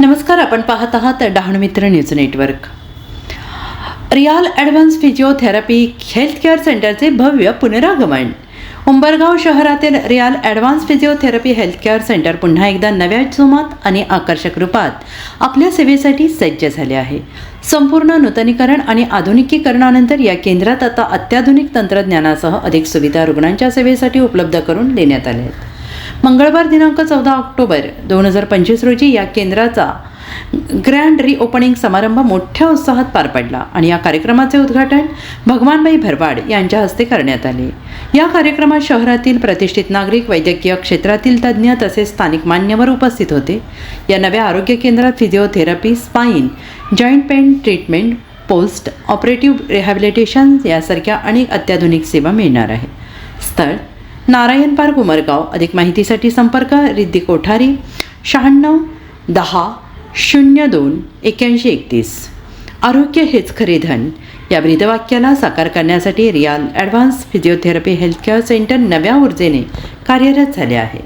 नमस्कार आपण पाहत आहात Dahanu Mitra news network. Real advance physiotherapy health care सेंटरचे भव्य पुनरागमन. उंबरगाव शहरातील real advance physiotherapy health care centre पुन्हा एकदा नव्या जोमात आणि आकर्षक रूपात आपल्या सेवेसाठी सज्ज झाले आहे. संपूर्ण नूतनीकरण आणि आधुनिकीकरणानंतर या केंद्रात आता अत्याधुनिक तंत्रज्ञानासह अधिक सुविधा रुग्णांच्या सेवेसाठी उपलब्ध करून देण्यात आल्या आहेत. मंगळवार दिनांक चौदा ऑक्टोबर दोन हजार पंचवीस रोजी या केंद्राचा ग्रँड रिओपनिंग समारंभ मोठ्या उत्साहात पार पडला आणि या कार्यक्रमाचे उद्घाटन भगवानबाई भरवाड यांच्या हस्ते करण्यात आले. या कार्यक्रमात शहरातील प्रतिष्ठित नागरिक वैद्यकीय क्षेत्रातील तज्ज्ञ तसेच स्थानिक मान्यवर उपस्थित होते. या नव्या आरोग्य केंद्रात physiotherapy spine joint pain treatment post operative rehabilitation यासारख्या अनेक अत्याधुनिक सेवा मिळणार आहे. स्थळ नारायण पार्क उमरगाव. अधिक माहितीसाठी संपर्क रिद्धी कोठारी शहाण्णव दहा शून्य दोन एक्याऐंशी एकतीस. आरोग्य हेच खरे धन. या ब्रीदवाक्याला साकार करण्यासाठी real advance physiotherapy healthcare centre नव्या ऊर्जेने कार्यरत झाले आहे.